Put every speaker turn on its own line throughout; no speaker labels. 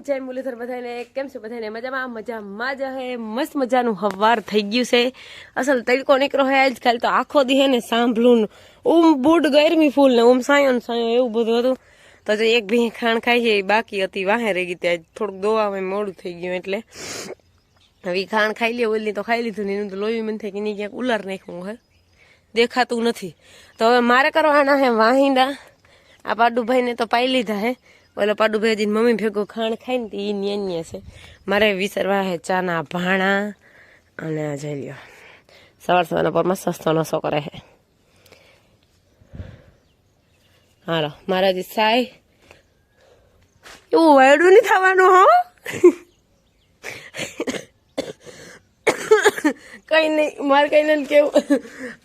જય મુરલીધર બધાને, કેમ છે બધાને? મજામાં? મજામાં જ હે. મસ્ત મજાનું હવાર થઈ ગયું છે. અસલ તડકો નીકળો હે આજકાલ તો આખો દી હે ને સાંભળું ને ઉમ બુડ ગરમી ફૂલ ને ઉમ સાયો સાયો એવું બધું હતું. તો જે એક ભી ખાણ ખાઈ છે બાકી હતી, વાહે રહી ગઈ ત્યાં. થોડુંક દોવામાં મોડું થઈ ગયું એટલે. હવે ખાણ ખાઈ લે, ઓલી તો ખાઈ લીધું ને એનું તો લોહી મને થાય કે નહીં, ક્યાંક ઉલર નાખ્યું હે દેખાતું નથી. તો હવે મારે કરવાના હે વાહિંદા આ પાડુભાઈને તો પાઈ લીધા હે. ઓલો પાડુભાઈ હજી મમ્મી ભેગો ખાણ ખાઈને તે, ઈ ન્યાન્ય છે. મારે વિસરવા હે ચાના ભાણા. અને જઈ લ્યો. સવાર સવારના પરમાં સસ્તો નસો કરે હાલો મારા જે સાય એવું વાયડું નહીં થવાનું, હો? કઈ નહીં, મારે કઈ નથી કેવું.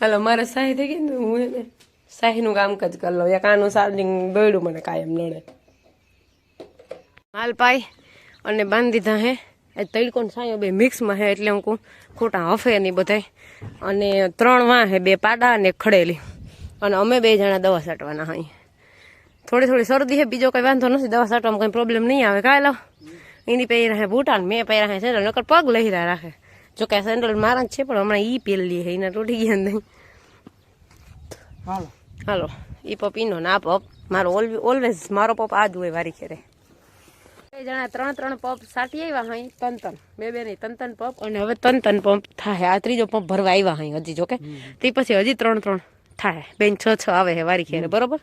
હાલો, મારે સાહી થઈ ગઈ ને હું એને સાહીનું કામકાજ કરી લઉં. એક આનું સાર્જિંગ દોડ્યું મને કાયમ નડે. માલ પાઈ અને બાંધી દીધા હે. એ તડકો ને સાયો બે મિક્સમાં હે એટલે હું કહું ખોટા હફે નહીં બધાય. અને ત્રણ વાં હે બે પાડા અને ખડેલી. અને અમે બે જણા દવા છાંટવાના અહીં. થોડી થોડી શરદી હે બીજો કંઈ વાંધો નથી દવા છાંટવામાં કંઈ પ્રોબ્લેમ નહીં આવે. કાંઈ લો એની પહેર્યા હે બૂટા ને મેં પહેર્યા હે સેન્ડલ નકર પગ લઈ રહ્યા રાખે. જો કે સેન્ડલ મારા જ છે પણ હમણાં ઈ પેલી હે એના તૂટી ગયા નહીં.
હાલો.
હાલો એ પપ ઈનો ના પપ મારો ઓલવેઝ મારો પપ આ જ હોય વારી ખેરે જણા ત્રણ ત્રણ પંપ સાટી આવ્યા હાઈ તન તન. બે બે નહીં તન તન પંપ અને હવે તન તન પંપ થાય આ ત્રીજો પંપ ભરવા આવ્યા હાઈ હજી જોકે? તે પછી હજી ત્રણ ત્રણ થાય બેન છ છ આવે હે વારી ખેરે બરોબર?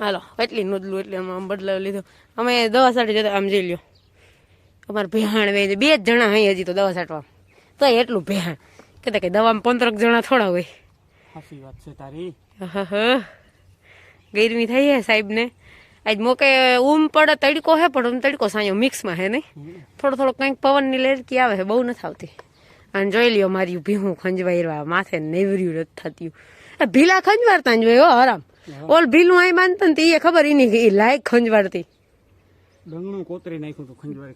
હાલો એટલી નોંધલું એટલે અમે આમ બદલાવ લીધો. અમે દવા સાટી જતા આમ જઈ લ્યો. અમારે ભેહાણ વે બે જ જણા હાઈ હજી તો દવા સાટવા. તો એટલું ભેહાણ. કહેતા કે દવામાં પંદરક જણા થોડા હોય.
સાચી વાત છે તારી.
ગરમી થઈ હે સાહેબ ને આજ મોકે ઊમ પડે તડકો હે પણ ઊમ તડકો સાંયો મિક્સમાં હે નહીં. થોડો થોડો કંઈક પવનની લેરકી આવે છે બહુ નથી આવતી. અને જોઈ લ્યો મારી ભીહું ખંજવાયરવા માથે નેવર્યું નથી થતું. ભીલા ખંજવારતા જ હોય હો આરામ. ઓલ ભીલું આઈ માનતા ને તે ઈ ખબર એની એ લાયક ખંજવારતી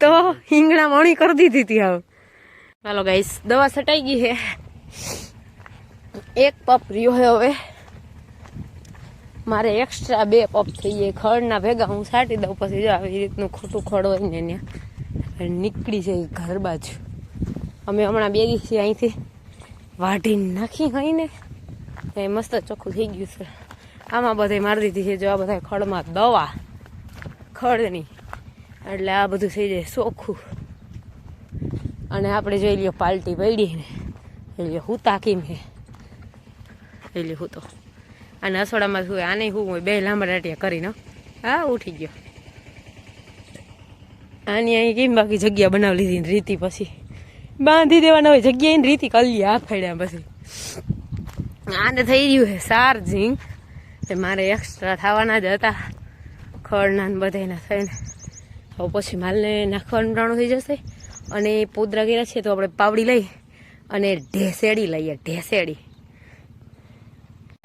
તો હિંગણા મણી કરી દીધી હતી હવે હાલો ગાઈસ દવા સટાઈ ગઈ હે. એક પપ રહ્યો હે હવે. મારે એક્સ્ટ્રા બે પપ થઈ જાય ખડના ભેગા હું છાંટી દઉં પછી જો આવી રીતનું ખોટું ખડ હોય ને ત્યાં નીકળી જાય ઘર બાજુ. અમે હમણાં બે દિવસે અહીંથી. વાઢીને નાખી હોય ને. એ મસ્ત ચોખ્ખું થઈ ગયું છે. આમાં બધાય મારી દીધી છે જો આ બધા ખડમાં દવા. ખડની. એટલે આ બધું થઈ જાય ચોખ્ખું. અને આપણે જોઈ લઈએ પાલટી પડી ને. એટલે હું તાકીમ હે એટલે હું તો અને અસોડામાં શું આને શું હોય, બે લાંબા રાટિયા કરીને, હા. ઉઠી ગયો. આની અહીં કેમ બાકી જગ્યા બનાવી લીધી રીતિ પછી? બાંધી દેવાના હોય જગ્યા ને રીતિ કલી આ ફેડ્યા પછી. આને થઈ રહ્યું છે ચાર્જિંગ તે મારે એક્સ્ટ્રા થવાના જ હતા. ખડના ને બધાના થઈને. હવે પછી માલને નાખવાનું ટાણું થઈ જશે. અને પોદરા કર્યા છે તો આપણે પાવડી લઈ અને ઢેસેડી લઈએ, ઢેસેડી.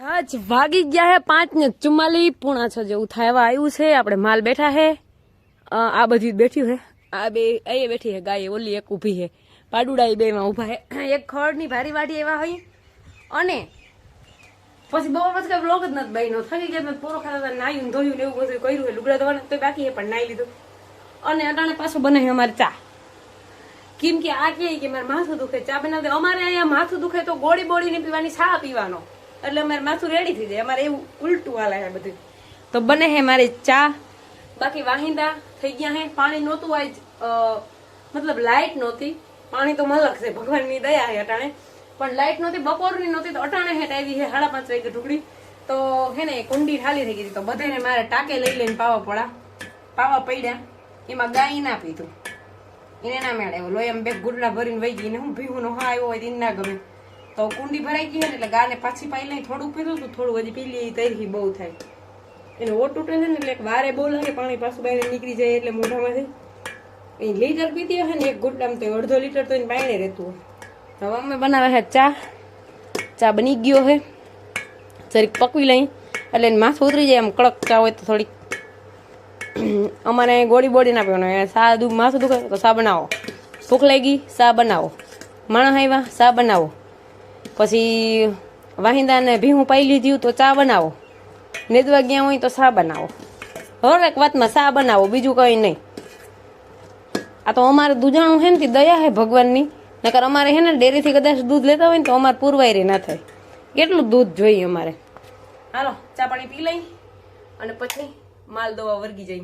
આજ વાગી ગયા હે પાંચ ને ચુમ્માલી પૂણા છ જેવું થાય એવા આવ્યું છે. આપણે માલ બેઠા હે. આ બધી બેઠી હે. આ બે, અહીંયા બેઠી હે ગાય, ઓલી એક ઊભી હે. પાડુડા બે માં ઊભા હે. એક ખડની ભારી વાડી એવા હોય. અને પછી બહુ પછી કઈ બ્લોગ જ નથી બન્યો. થકી ગયા મેં પૂરો ખાતા નાયું ધોયું ને એવું બધું કર્યું છે લુગડા ધોવાનું તો બાકી હે, પણ નાઈ લીધું. અને અટાણે પાછું બનાવી અમારે ચા. કેમ કે આ કહે કે મારે માથું દુખે. ચા બનાવતી અમારે અહીંયા માથું દુખે તો ગોળી બોળી ને પીવાની ચા પીવાનો. એટલે અમારે માથું રેડી થઈ જાય. અમારે એવું ઉલટું હાલે છે બધું. તો બને હે મારે ચા. બાકી વાહિંદા થઈ ગયા હે. પાણી નહોતું આજ મતલબ લાઇટ નહોતી. પાણી તો મલક છે. ભગવાનની દયા હે અટાણે. પણ લાઇટ નહોતી, બપોરની નહોતી, તો અટાણે હેઠ આવી હે સાડા પાંચ વાગે ઢુકડી. તો હે ને કુંડી ખાલી થઈ ગઈ તો બધાને મારે ટાકે લઈ લઈને પાવા પડા પાવા પડ્યા. એમાં ગાય ના પીધું. એને ના મેળે લોહી એમ બે ગુડલા ભરીને વહી ગઈ. ને હું ભીવું નો હા આવ્યો હોય ના ગમે. તો કુંડી ભરાઈ ગઈ એટલે ગાને પાછી પાઈ લઈ થોડું પીધું તો થોડું હજી પી લઈ તૈયારી બહુ થાય. એને ઓટ તૂટે છે ને એટલે વારે બહુ લાગે પાણી પાછું બહાર નીકળી જાય એટલે મોઢામાંથી. એ લીટર પીતી હશે ને એક ગુડલામાં તો અડધો લીટર તો એને પાણી રહેતું હોય. હવે અમે બનાવે છે ચા. ચા બની ગયો છે જરીક પકવી લઈ. એટલે એને માથું ઉતરી જાય, આમ કડક ચા હોય તો થોડીક. અમારે ગોળી બોડી ના પીવાનું. સા દુ માથું દુખે તો સા બનાવો. ભૂખ લાગી સા બનાવો. માણસ આવ્યા સા બનાવો. પછી વાહિંદાને ભીહું પાઈ લીધું તો ચા બનાવો. નેદવા ગયા હોય તો સા બનાવો. હરેક વાતમાં સા બનાવો, બીજું કંઈ નહીં. આ તો અમારે દુજાણું હે ને દયા હે ભગવાનની. નકર અમારે હે ને ડેરીથી કદાચ દૂધ લેતા હોય ને તો અમારે પુરવાઈ ના થાય. કેટલું દૂધ જોઈએ અમારે. હાલો, ચા પાણી પી લઈ અને પછી માલ દવા વર્ગી જઈ